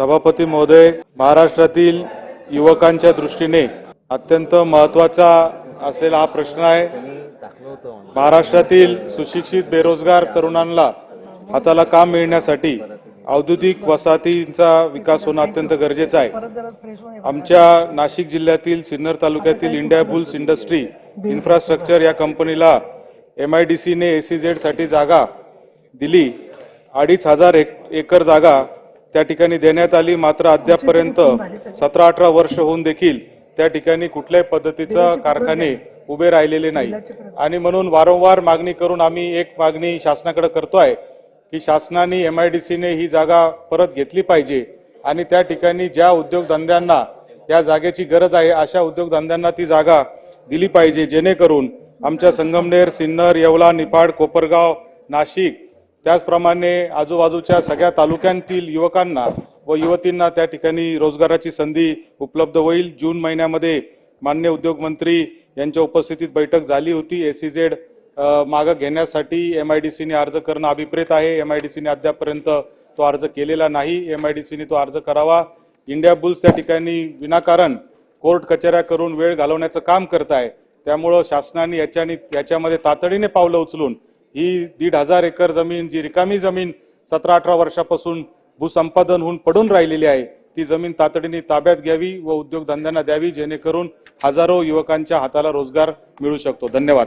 सभापती महोदय महाराष्ट्रातील युवकांच्या दृष्टीने अत्यंत महत्त्वाचा असलेला हा प्रश्न आहे. महाराष्ट्रातील सुशिक्षित बेरोजगार तरुणांना हाताला काम मिळण्यासाठी औद्योगिक वसाहतींचा विकास होणं अत्यंत गरजेचं आहे. आमच्या नाशिक जिल्ह्यातील सिन्नर तालुक्यातील इंडिया बुल्स इंडस्ट्री इन्फ्रास्ट्रक्चर या कंपनीला एम आय डी सीने एसीझेड झेडसाठी जागा दिली. अडीच हजार एक एकर जागा त्या ठिकाणी देण्यात आली. मात्र अद्यापपर्यंत सतरा अठरा वर्ष होऊन देखील त्या ठिकाणी कुठल्याही पद्धतीचं कारखाने उभे राहिलेले नाही. आणि म्हणून वारंवार मागणी करून आम्ही एक मागणी शासनाकडे करतोय की शासनाने एम आय डी सीने ही जागा परत घेतली पाहिजे. आणि त्या ठिकाणी ज्या उद्योगधंद्यांना या जागेची गरज आहे अशा उद्योगधंद्यांना ती जागा दिली पाहिजे जेणेकरून आमच्या संगमनेर सिन्नर येवला निफाड कोपरगाव नाशिक त्याचप्रमाणे आजूबाजूच्या सगळ्या तालुक्यांतील युवकांना व युवतींना त्या ठिकाणी रोजगाराची संधी उपलब्ध होईल. जून महिन्यामध्ये मान्य उद्योगमंत्री यांच्या उपस्थितीत बैठक झाली होती. ए सी झेड मागं घेण्यासाठी एम आय डी सीने अर्ज करणं अभिप्रेत आहे. एम आय डी सीने अद्यापपर्यंत तो अर्ज केलेला नाही. एम आय डी सीने तो अर्ज करावा. इंडिया बुल्स त्या ठिकाणी विनाकारण कोर्ट कचेऱ्या करून वेळ घालवण्याचं काम करत आहे त्यामुळं शासनाने याच्याने याच्यामध्ये तातडीने पावलं उचलून ही दीड हजार एकर जमीन जी रिकामी जमीन सतरा अठरा वर्षापासून भूसंपादन होऊन पडून राहिलेली आहे ती जमीन तातडीने ताब्यात घ्यावी व उद्योगधंद्यांना द्यावी जेणेकरून हजारो युवकांच्या हाताला रोजगार मिळू शकतो. धन्यवाद.